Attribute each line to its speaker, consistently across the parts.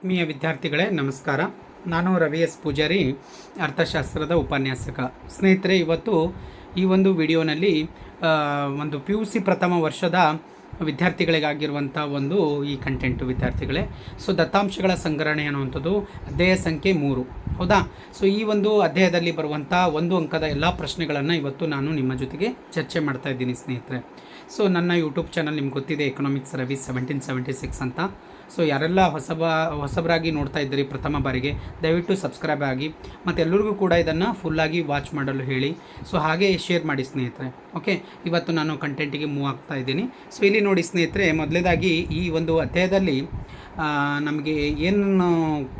Speaker 1: ಆತ್ಮೀಯ ವಿದ್ಯಾರ್ಥಿಗಳೇ, ನಮಸ್ಕಾರ. ನಾನು ರವಿ ಎಸ್. ಪೂಜಾರಿ, ಅರ್ಥಶಾಸ್ತ್ರದ ಉಪನ್ಯಾಸಕ. ಸ್ನೇಹಿತರೆ, ಇವತ್ತು ಈ ಒಂದು ವಿಡಿಯೋನಲ್ಲಿ ಒಂದು ಪಿ ಯು ಸಿ ಪ್ರಥಮ ವರ್ಷದ ವಿದ್ಯಾರ್ಥಿಗಳಿಗಾಗಿರುವಂಥ ಒಂದು ಈ ಕಂಟೆಂಟು ವಿದ್ಯಾರ್ಥಿಗಳೇ. ಸೊ ದತ್ತಾಂಶಗಳ ಸಂಗ್ರಹಣೆ ಅನ್ನುವಂಥದ್ದು ಅಧ್ಯಾಯ ಸಂಖ್ಯೆ ಮೂರು. ಹೌದಾ? ಸೊ ಈ ಒಂದು ಅಧ್ಯಾಯದಲ್ಲಿ ಬರುವಂಥ ಒಂದು ಅಂಕದ ಎಲ್ಲ ಪ್ರಶ್ನೆಗಳನ್ನು ಇವತ್ತು ನಾನು ನಿಮ್ಮ ಜೊತೆಗೆ ಚರ್ಚೆ ಮಾಡ್ತಾ ಇದ್ದೀನಿ ಸ್ನೇಹಿತರೆ. ಸೊ ನನ್ನ ಯೂಟ್ಯೂಬ್ ಚಾನಲ್ ನಿಮ್ಗೆ ಗೊತ್ತಿದೆ economics Ravi seventeen seventy six ಅಂತ. ಸೊ ಯಾರೆಲ್ಲ ಹೊಸಬ, ಹೊಸಬರಾಗಿ ನೋಡ್ತಾ ಇದ್ದೀರಿ ಪ್ರಥಮ ಬಾರಿಗೆ, ದಯವಿಟ್ಟು ಸಬ್ಸ್ಕ್ರೈಬ್ ಆಗಿ, ಮತ್ತು ಎಲ್ಲರಿಗೂ ಕೂಡ ಇದನ್ನು ಫುಲ್ಲಾಗಿ ವಾಚ್ ಮಾಡಲು ಹೇಳಿ. ಸೊ ಹಾಗೆ ಶೇರ್ ಮಾಡಿ ಸ್ನೇಹಿತರೆ ಓಕೆ ಇವತ್ತು ನಾನು ಕಂಟೆಂಟಿಗೆ ಮೂವ್ ಆಗ್ತಾ ಇದ್ದೀನಿ. ಸೊ ಇಲ್ಲಿ ನೋಡಿ ಸ್ನೇಹಿತರೆ, ಮೊದಲೇದಾಗಿ ಈ ಒಂದು ಅಧ್ಯಾಯದಲ್ಲಿ ನಮಗೆ ಏನು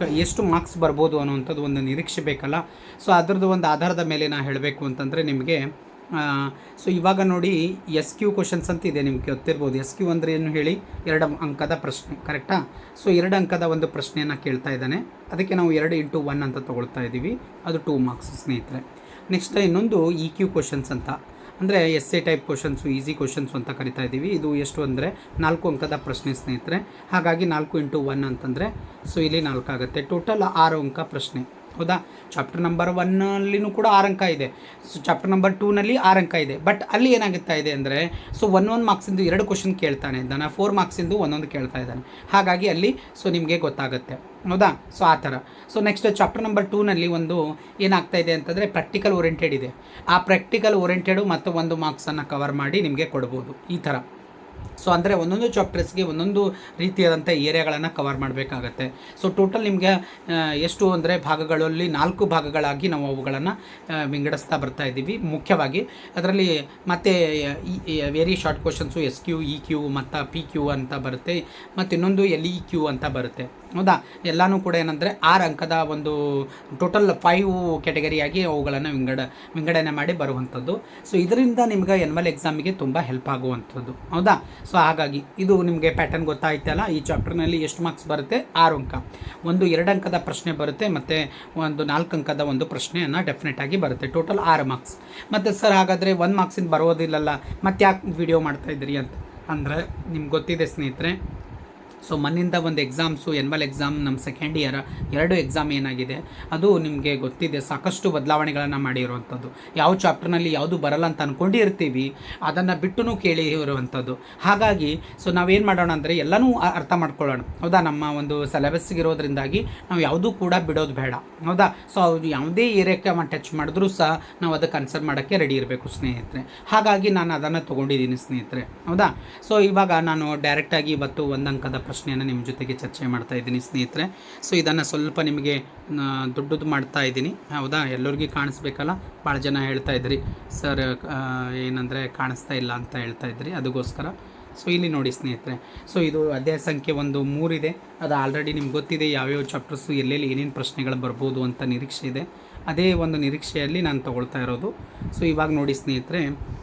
Speaker 1: ಕ, ಎಷ್ಟು ಮಾರ್ಕ್ಸ್ ಬರ್ಬೋದು ಅನ್ನುವಂಥದ್ದು ಒಂದು ನಿರೀಕ್ಷೆ ಬೇಕಲ್ಲ? ಸೊ ಅದರದ್ದು ಒಂದು ಆಧಾರದ ಮೇಲೆ ನಾನು ಹೇಳಬೇಕು ಅಂತಂದರೆ ನಿಮಗೆ ಸೊ ಇವಾಗ ನೋಡಿ ಎಸ್ ಕ್ಯೂ ಕ್ವಶನ್ಸ್ ಅಂತ ಇದೆ ನಿಮಗೆ ಗೊತ್ತಿರ್ಬೋದು. ಎಸ್ ಕ್ಯೂ ಅಂದರೆ ಏನು ಹೇಳಿ? ಎರಡು ಅಂಕದ ಪ್ರಶ್ನೆ ಕರೆಕ್ಟಾ ಸೊ ಎರಡು ಅಂಕದ ಒಂದು ಪ್ರಶ್ನೆಯನ್ನು ಕೇಳ್ತಾ ಇದ್ದಾನೆ. ಅದಕ್ಕೆ ನಾವು ಎರಡು ಇಂಟು ಒನ್ ಅಂತ ತೊಗೊಳ್ತಾ ಇದ್ದೀವಿ. ಅದು ಟೂ ಮಾರ್ಕ್ಸ್ ಸ್ನೇಹಿತರೆ. ನೆಕ್ಸ್ಟ್ ಇನ್ನೊಂದು ಇ ಕ್ಯೂ ಕ್ವಶನ್ಸ್ ಅಂತ. ಅಂದರೆ S A type questions easy questions ಅಂತ ಕರಿತಾ ಇದ್ದೀವಿ. ಇದು ಎಷ್ಟು ಅಂದರೆ ನಾಲ್ಕು ಅಂಕದ ಪ್ರಶ್ನೆ, ಸ್ನೇಹಿತರೆ. ಹಾಗಾಗಿ ನಾಲ್ಕು ಇಂಟು ಒನ್ ಅಂತಂದರೆ ಸೊ ಇಲ್ಲಿ ನಾಲ್ಕು ಆಗುತ್ತೆ ಟೋಟಲ್ ಆರು ಅಂಕ ಪ್ರಶ್ನೆ. ಹೌದಾ? ಚಾಪ್ಟರ್ ನಂಬರ್ ಒನ್ನಲ್ಲಿನೂ ಕೂಡ ಆರಂಕ ಇದೆ. ಸೊ ಚಾಪ್ಟರ್ ನಂಬರ್ ಟೂನಲ್ಲಿ ಆರಂಕ ಇದೆ. ಬಟ್ ಅಲ್ಲಿ ಏನಾಗುತ್ತಾ ಇದೆ ಅಂದರೆ ಸೊ ಒನ್ ಒನ್ ಮಾರ್ಕ್ಸಿಂದು ಎರಡು ಕ್ವಶನ್ ಕೇಳ್ತಾನೆ. ಇದ್ದಾನೆ ಫೋರ್ ಮಾರ್ಕ್ಸಿಂದು ಒಂದೊಂದು ಕೇಳ್ತಾ ಇದ್ದಾನೆ. ಹಾಗಾಗಿ ಅಲ್ಲಿ ಸೊ ನಿಮಗೆ ಗೊತ್ತಾಗುತ್ತೆ. ಹೌದಾ? ಸೊ ಆ ಥರ. ಸೊ ನೆಕ್ಸ್ಟ್ ಚಾಪ್ಟರ್ ನಂಬರ್ ಟೂನಲ್ಲಿ ಒಂದು ಏನಾಗ್ತಾ ಇದೆ ಅಂತಂದರೆ ಪ್ರಾಕ್ಟಿಕಲ್ ಓರಿಯೆಂಟೆಡ್ ಇದೆ. ಆ ಪ್ರಾಕ್ಟಿಕಲ್ ಓರಿಯೆಂಟೆಡು ಮತ್ತು ಒಂದು ಮಾರ್ಕ್ಸನ್ನು ಕವರ್ ಮಾಡಿ ನಿಮಗೆ ಕೊಡ್ಬೋದು. ಈ ಥರ. ಸೊ ಅಂದರೆ ಒಂದೊಂದು ಚಾಪ್ಟರ್ಸ್ಗೆ ಒಂದೊಂದು ರೀತಿಯಾದಂಥ ಏರಿಯಾಗಳನ್ನು ಕವರ್ ಮಾಡಬೇಕಾಗತ್ತೆ. ಸೊ ಟೋಟಲ್ ನಿಮಗೆ ಎಷ್ಟು ಅಂದರೆ ಭಾಗಗಳಲ್ಲಿ ನಾಲ್ಕು ಭಾಗಗಳಾಗಿ ನಾವು ಅವುಗಳನ್ನು ವಿಂಗಡಿಸ್ತಾ ಬರ್ತಾ ಇದ್ದೀವಿ. ಮುಖ್ಯವಾಗಿ ಅದರಲ್ಲಿ ಮತ್ತೆ very short questions S Q E Q ಮತ್ತು ಪಿ ಕ್ಯೂ ಅಂತ ಬರುತ್ತೆ. ಮತ್ತು ಇನ್ನೊಂದು ಎಲ್ ಇ ಕ್ಯೂ ಅಂತ ಬರುತ್ತೆ. ಹೌದಾ? ಎಲ್ಲನೂ ಕೂಡ ಏನಂದರೆ ಆರು ಅಂಕದ ಒಂದು ಟೋಟಲ್ ಫೈವ್ ಕ್ಯಾಟಗರಿಯಾಗಿ ಅವುಗಳನ್ನು ವಿಂಗಡ, ವಿಂಗಡಣೆ ಮಾಡಿ ಬರುವಂಥದ್ದು. ಸೊ ಇದರಿಂದ ನಿಮ್ಗೆ ಎನ್ವಲ್ ಎಕ್ಸಾಮಿಗೆ ತುಂಬ ಹೆಲ್ಪ್ ಆಗುವಂಥದ್ದು. ಹೌದಾ? ಸೊ ಹಾಗಾಗಿ ಇದು ನಿಮಗೆ ಪ್ಯಾಟರ್ನ್ ಗೊತ್ತಾಯ್ತಲ್ಲ, ಈ ಚಾಪ್ಟರ್ನಲ್ಲಿ ಎಷ್ಟು ಮಾರ್ಕ್ಸ್ ಬರುತ್ತೆ? ಆರು ಅಂಕ. ಒಂದು ಎರಡು ಅಂಕದ ಪ್ರಶ್ನೆ ಬರುತ್ತೆ, ಮತ್ತು ಒಂದು ನಾಲ್ಕು ಅಂಕದ ಒಂದು ಪ್ರಶ್ನೆಯನ್ನು ಡೆಫಿನೆಟ್ ಆಗಿ ಬರುತ್ತೆ. ಟೋಟಲ್ ಆರು ಮಾರ್ಕ್ಸ್ ಮತ್ತು ಸರ್ ಹಾಗಾದರೆ ಒಂದು ಮಾರ್ಕ್ಸಿಂದ ಬರೋದಿಲ್ಲಲ್ಲ ಮತ್ತೆ ಯಾಕೆ ವಿಡಿಯೋ ಮಾಡ್ತಾ ಇದ್ದೀರಿ ಅಂತ? ಅಂದರೆ ನಿಮ್ಗೆ ಗೊತ್ತಿದೆ ಸ್ನೇಹಿತರೆ ಸೊ ಮನ್ನಿಂದ ಒಂದು ಎಕ್ಸಾಮ್ಸು ಎನ್ವಲ್ ಎಕ್ಸಾಮ್ ನಮ್ಮ ಸೆಕೆಂಡ್ ಇಯರ್ ಎರಡು ಎಕ್ಸಾಮ್ ಏನಾಗಿದೆ? ಅದು ನಿಮಗೆ ಗೊತ್ತಿದೆ. ಸಾಕಷ್ಟು ಬದಲಾವಣೆಗಳನ್ನು ಮಾಡಿರುವಂಥದ್ದು. ಯಾವ ಚಾಪ್ಟರ್ನಲ್ಲಿ ಯಾವುದು ಬರಲ್ಲ ಅಂತ ಅಂದ್ಕೊಂಡಿರ್ತೀವಿ ಅದನ್ನು ಬಿಟ್ಟು ಕೇಳಿ ಇರುವಂಥದ್ದು. ಹಾಗಾಗಿ ಸೊ ನಾವೇನು ಮಾಡೋಣ ಅಂದರೆ ಎಲ್ಲನೂ ಅರ್ಥ ಮಾಡ್ಕೊಳ್ಳೋಣ. ಹೌದಾ? ನಮ್ಮ ಒಂದು ಸಿಲೆಬಸ್ಸಿಗೆ ಇರೋದ್ರಿಂದಾಗಿ ನಾವು ಯಾವುದೂ ಕೂಡ ಬಿಡೋದು ಬೇಡ. ಹೌದಾ? ಸೊ ಅವ್ರು ಯಾವುದೇ ಏರಿಯಾಕ್ಕೆ ಟಚ್ ಮಾಡಿದ್ರೂ ಸಹ ನಾವು ಅದಕ್ಕೆ ಆನ್ಸರ್ ಮಾಡೋಕ್ಕೆ ರೆಡಿ ಇರಬೇಕು ಸ್ನೇಹಿತರೆ. ಹಾಗಾಗಿ ನಾನು ಅದನ್ನು ತೊಗೊಂಡಿದ್ದೀನಿ ಸ್ನೇಹಿತರೆ. ಹೌದಾ? ಸೊ ಇವಾಗ ನಾನು ಡೈರೆಕ್ಟಾಗಿ ಇವತ್ತು ಒಂದು ಅಂಕದ ಪ್ರಶ್ನೆಯನ್ನು ನಿಮ್ಮ ಜೊತೆಗೆ ಚರ್ಚೆ ಮಾಡ್ತಾ ಇದ್ದೀನಿ ಸ್ನೇಹಿತರೆ. ಸೊ ಇದನ್ನು ಸ್ವಲ್ಪ ನಿಮಗೆ ದುಡ್ಡದು ಮಾಡ್ತಾ ಇದ್ದೀನಿ. ಹೌದಾ? ಎಲ್ಲರಿಗೂ ಕಾಣಿಸ್ಬೇಕಲ್ಲ? ಭಾಳ ಜನ ಹೇಳ್ತಾ ಇದ್ರಿ, ಸರ್ ಏನಂದರೆ ಕಾಣಿಸ್ತಾ ಇಲ್ಲ ಅಂತ ಹೇಳ್ತಾ ಇದ್ರಿ ಅದಕ್ಕೋಸ್ಕರ ಸೊ ಇಲ್ಲಿ ನೋಡಿ ಸ್ನೇಹಿತರೆ. ಸೊ ಇದು ಅಧ್ಯಾಯ ಸಂಖ್ಯೆ ಒಂದು ಮೂರಿದೆ ಅದು ಆಲ್ರೆಡಿ ನಿಮ್ಗೆ ಗೊತ್ತಿದೆ, ಯಾವ್ಯಾವ ಚಾಪ್ಟರ್ಸು ಎಲ್ಲೆಲ್ಲಿ ಏನೇನು ಪ್ರಶ್ನೆಗಳು ಬರ್ಬೋದು ಅಂತ ನಿರೀಕ್ಷೆ ಇದೆ. ಅದೇ ಒಂದು ನಿರೀಕ್ಷೆಯಲ್ಲಿ ನಾನು ತಗೊಳ್ತಾ ಇರೋದು. ಸೊ ಇವಾಗ ನೋಡಿ ಸ್ನೇಹಿತರೆ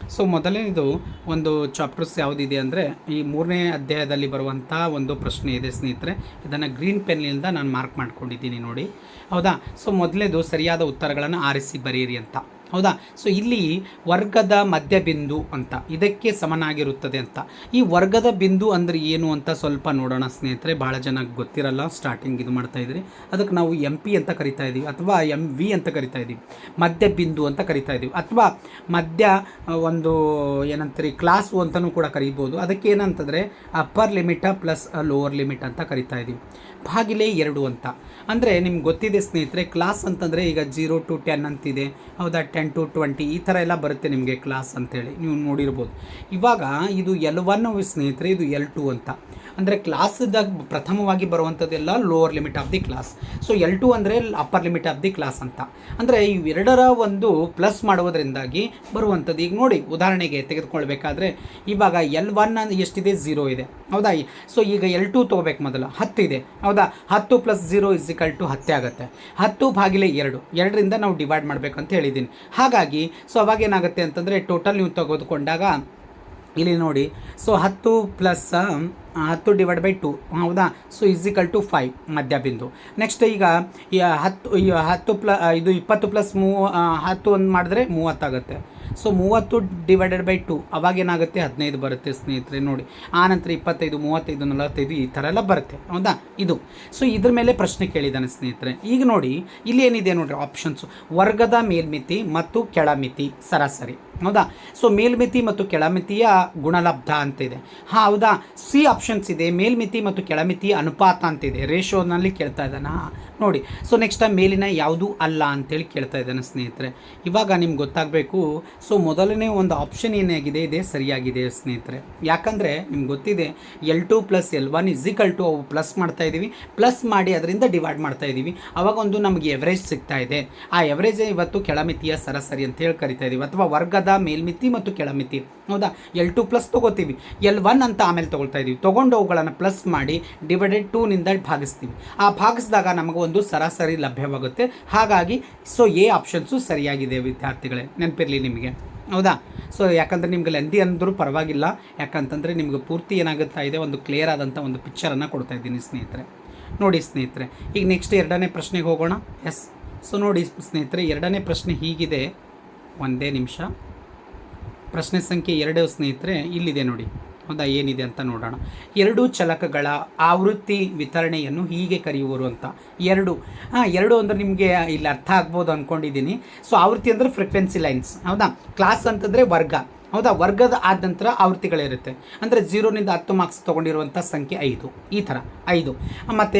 Speaker 1: ಸೊ ಮೊದಲನೇದು ಒಂದು ಚಾಪ್ಟರ್ಸ್ ಯಾವುದಿದೆ ಅಂದರೆ ಈ ಮೂರನೇ ಅಧ್ಯಾಯದಲ್ಲಿ ಬರುವಂಥ ಒಂದು ಪ್ರಶ್ನೆ ಇದೆ ಸ್ನೇಹಿತರೆ. ಇದನ್ನು ಗ್ರೀನ್ ಪೆನ್ನಿಂದ ನಾನು ಮಾರ್ಕ್ ಮಾಡ್ಕೊಂಡಿದ್ದೀನಿ ನೋಡಿ. ಹೌದಾ? ಸೊ ಮೊದಲೇದು ಸರಿಯಾದ ಉತ್ತರಗಳನ್ನು ಆರಿಸಿ ಬರೀರಿ ಅಂತ. ಹೌದಾ? ಸೊ ಇಲ್ಲಿ ವರ್ಗದ ಮಧ್ಯಬಿಂದು ಅಂತ, ಇದಕ್ಕೆ ಸಮನಾಗಿರುತ್ತದೆ ಅಂತ. ಈ ವರ್ಗದ ಬಿಂದು ಅಂದರೆ ಏನು ಅಂತ ಸ್ವಲ್ಪ ನೋಡೋಣ ಸ್ನೇಹಿತರೆ ಭಾಳ ಜನ ಗೊತ್ತಿರಲ್ಲ ಸ್ಟಾರ್ಟಿಂಗ್ ಇದು ಮಾಡ್ತಾ ಇದ್ರಿ. ಅದಕ್ಕೆ ನಾವು ಎಂ ಪಿ ಅಂತ ಕರಿತಾ ಇದ್ದೀವಿ ಅಥವಾ ಎಂ ವಿ ಅಂತ ಕರಿತಾ ಇದ್ದೀವಿ ಮಧ್ಯ ಬಿಂದು ಅಂತ ಕರಿತಾ ಇದ್ದೀವಿ ಅಥವಾ ಮಧ್ಯ ಒಂದು ಏನಂತಾರೆ ಕ್ಲಾಸು ಅಂತಲೂ ಕೂಡ ಕರಿಬೋದು. ಅದಕ್ಕೆ ಏನಂತಂದರೆ upper limit plus lower limit ಅಂತ ಕರಿತಾ ಇದ್ದೀವಿ ಭಾಗಿಲೆ ಎರಡು ಅಂತ. ಅಂದರೆ ನಿಮ್ಗೆ ಗೊತ್ತಿದೆ ಸ್ನೇಹಿತರೆ ಕ್ಲಾಸ್ ಅಂತಂದರೆ ಈಗ ಜೀರೋ ಟು ಟೆನ್ ಅಂತಿದೆ. ಹೌದಾ? ಟೆನ್ ಟು ಟ್ವೆಂಟಿ ಈ ಥರ ಎಲ್ಲ ಬರುತ್ತೆ ನಿಮಗೆ ಕ್ಲಾಸ್ ಅಂತೇಳಿ ನೀವು ನೋಡಿರ್ಬೋದು. ಇವಾಗ ಇದು ಎಲ್ ಒನ್ ಸ್ನೇಹಿತರೆ, ಇದು ಎಲ್ ಟು ಅಂತ. ಅಂದರೆ ಕ್ಲಾಸ್ದಾಗ ಪ್ರಥಮವಾಗಿ ಬರುವಂಥದ್ದೆಲ್ಲ lower limit of the class so L two ಅಂದರೆ upper limit of the class ಅಂತ. ಅಂದರೆ ಇವೆರಡರ ಒಂದು ಪ್ಲಸ್ ಮಾಡುವುದರಿಂದಾಗಿ ಬರುವಂಥದ್ದು. ಈಗ ನೋಡಿ, ಉದಾಹರಣೆಗೆ ತೆಗೆದುಕೊಳ್ಬೇಕಾದ್ರೆ, ಇವಾಗ ಎಲ್ ಒನ್ ಎಷ್ಟಿದೆ? ಝೀರೋ ಇದೆ. ಹೌದಾ? ಸೊ ಈಗ ಎಲ್ ಟು ತೊಗೋಬೇಕು ಮೊದಲು. ಹತ್ತಿದೆ. ಇದೆ ಹೌದಾ ಹತ್ತು ಪ್ಲಸ್ ಝೀರೋ ಇಸಿಕಲ್ ಟು ಹತ್ತೆ ಆಗುತ್ತೆ. ಹತ್ತು ಭಾಗಿಲೆ ಎರಡು. ಎರಡರಿಂದ ನಾವು ಡಿವೈಡ್ ಮಾಡಬೇಕು ಅಂತ ಹೇಳಿದ್ದೀನಿ ಹಾಗಾಗಿ ಸೊ ಅವಾಗ ಏನಾಗುತ್ತೆ ಅಂತಂದರೆ ಟೋಟಲ್ ನೀವು ತೆಗೆದುಕೊಂಡಾಗ ಇಲ್ಲಿ ನೋಡಿ ಸೊ ಹತ್ತು ಪ್ಲಸ್ ಹತ್ತು ಡಿವೈಡ್ ಬೈ ಟು ಹೌದಾ? So is equal to five ಮಧ್ಯ ಬಿಂದು ನೆಕ್ಸ್ಟ್ ಈಗ ಹತ್ತು ಹತ್ತು ಪ್ಲ ಇದು ಇಪ್ಪತ್ತು ಪ್ಲಸ್ ಮೂ ಆ, ಹತ್ತು ಒಂದು ಮಾಡಿದ್ರೆ ಮೂವತ್ತಾಗುತ್ತೆ. ಸೊ ಮೂವತ್ತು ಡಿವೈಡೆಡ್ ಬೈ ಟು ಅವಾಗ ಏನಾಗುತ್ತೆ? ಹದಿನೈದು ಬರುತ್ತೆ ಸ್ನೇಹಿತರೆ, ನೋಡಿ. ಆನಂತರ ಇಪ್ಪತ್ತೈದು, ಮೂವತ್ತೈದು, ನಲವತ್ತೈದು ಈ ಥರ ಎಲ್ಲ ಬರುತ್ತೆ. ಹೌದಾ? ಇದು. ಸೊ ಇದ್ರ ಮೇಲೆ ಪ್ರಶ್ನೆ ಕೇಳಿದ್ದಾನೆ ಸ್ನೇಹಿತರೆ. ಈಗ ನೋಡಿ, ಇಲ್ಲಿ ಏನಿದೆ ನೋಡಿರಿ ಆಪ್ಷನ್ಸು ವರ್ಗದ ಮೇಲ್ಮಿತಿ ಮತ್ತು ಕೆಳಮಿತಿ ಸರಾಸರಿ. ಹೌದಾ? ಸೊ ಮೇಲ್ಮಿತಿ ಮತ್ತು ಕೆಳಮಿತಿಯ ಗುಣಲಬ್ಧ ಅಂತಿದೆ ಹಾಂ, ಹೌದಾ? ಸಿ ಆಪ್ಷನ್ಸ್ ಇದೆ. ಮೇಲ್ಮಿತಿ ಮತ್ತು ಕೆಳಮಿತಿ ಅನುಪಾತ ಅಂತಿದೆ ರೇಷೋನಲ್ಲಿ ಕೇಳ್ತಾ ಇದ್ದಾನ. ನೋಡಿ. ಸೊ ನೆಕ್ಸ್ಟ್ ಮೇಲಿನ ಯಾವುದೂ ಅಲ್ಲ ಅಂತೇಳಿ ಕೇಳ್ತಾ ಇದ್ದಾನೆ ಸ್ನೇಹಿತರೆ. ಇವಾಗ ನಿಮ್ಗೆ ಗೊತ್ತಾಗಬೇಕು ಸೊ ಮೊದಲನೇ ಒಂದು ಆಪ್ಷನ್ ಏನಾಗಿದೆ, ಇದೆ ಸರಿಯಾಗಿದೆ ಸ್ನೇಹಿತರೆ. ಯಾಕಂದರೆ ನಿಮ್ಗೆ ಗೊತ್ತಿದೆ L two plus L one is equal to ಅವು ಪ್ಲಸ್ ಮಾಡ್ತಾ ಇದ್ದೀವಿ ಪ್ಲಸ್ ಮಾಡಿ ಅದರಿಂದ ಡಿವೈಡ್ ಮಾಡ್ತಾ ಇದ್ದೀವಿ. ಅವಾಗ ಒಂದು ನಮಗೆ ಎವರೇಜ್ ಸಿಗ್ತಾ ಇದೆ. ಆ ಎವರೇಜ್ ಇವತ್ತು ಕೆಳಮಿತಿಯ ಸರಾಸರಿ ಅಂತ ಹೇಳಿ ಕರಿತಾ ಇದ್ದೀವಿ ಅಥವಾ ವರ್ಗದ ಮೇಲ್ಮಿತಿ ಮತ್ತು ಕೆಳಮಿತಿ. ಹೌದಾ? ಎಲ್ ಟು ಪ್ಲಸ್ ತೊಗೋತೀವಿ. ಎಲ್ ಒನ್ ಅಂತ ಆಮೇಲೆ ತೊಗೊಳ್ತಾ ಇದ್ದೀವಿ ತೊಗೊಂಡು ಅವುಗಳನ್ನು ಪ್ಲಸ್ ಮಾಡಿ ಡಿವೈಡೆಡ್ ಟೂನಿಂದ ಭಾಗಿಸ್ತೀವಿ. ಆ ಭಾಗಿಸಿದಾಗ ನಮಗೆ ಒಂದು ಸರಾಸರಿ ಲಭ್ಯವಾಗುತ್ತೆ. ಹಾಗಾಗಿ ಸೊ ಎ ಆಪ್ಷನ್ಸು ಸರಿಯಾಗಿದೆ ವಿದ್ಯಾರ್ಥಿಗಳೇ. ನೆನಪಿರಲಿ ನಿಮಗೆ. ಹೌದಾ? ಸೊ ಯಾಕಂದರೆ ನಿಮ್ಗೆ ಲೆಂದಿ ಅಂದರೂ ಪರವಾಗಿಲ್ಲ. ಯಾಕಂತಂದರೆ ನಿಮ್ಗೆ ಪೂರ್ತಿ ಏನಾಗುತ್ತಾ ಇದೆ? ಒಂದು ಕ್ಲಿಯರ್ ಆದಂಥ ಒಂದು ಪಿಕ್ಚರನ್ನು ಕೊಡ್ತಾ ಇದ್ದೀನಿ ಸ್ನೇಹಿತರೆ. ನೋಡಿ ಸ್ನೇಹಿತರೆ, ಈಗ ನೆಕ್ಸ್ಟ್ ಎರಡನೇ ಪ್ರಶ್ನೆಗೆ ಹೋಗೋಣ. ಎಸ್ ಸೊ ನೋಡಿ ಸ್ನೇಹಿತರೆ, ಎರಡನೇ ಪ್ರಶ್ನೆ ಹೀಗಿದೆ. ಒಂದೇ ನಿಮಿಷ. ಪ್ರಶ್ನೆ ಸಂಖ್ಯೆ ಎರಡು ಸ್ನೇಹಿತರೆ, ಇಲ್ಲಿದೆ ನೋಡಿ. ಹೌದಾ? ಏನಿದೆ ಅಂತ ನೋಡೋಣ. ಎರಡು ಚಲಕಗಳ ಆವೃತ್ತಿ ವಿತರಣೆಯನ್ನು ಹೀಗೆ ಕರೆಯುವರು ಅಂತ. ಎರಡು. ಹಾಂ, ಎರಡು ಅಂದರೆ ನಿಮಗೆ ಇಲ್ಲಿ ಅರ್ಥ ಆಗ್ಬೋದು ಅಂದ್ಕೊಂಡಿದ್ದೀನಿ ಸೊ ಆವೃತ್ತಿ ಅಂದರೆ ಫ್ರೀಕ್ವೆನ್ಸಿ ಲೈನ್ಸ್ ಹೌದಾ? ಕ್ಲಾಸ್ ಅಂತಂದರೆ ವರ್ಗ. ಹೌದಾ? ವರ್ಗದ ಆದ ನಂತರ ಆವೃತ್ತಿಗಳಿರುತ್ತೆ. ಅಂದರೆ ಜೀರೋನಿಂದ ಹತ್ತು ಮಾರ್ಕ್ಸ್ ತೊಗೊಂಡಿರುವಂಥ ಸಂಖ್ಯೆ ಐದು. ಈ ಥರ ಐದು. ಮತ್ತು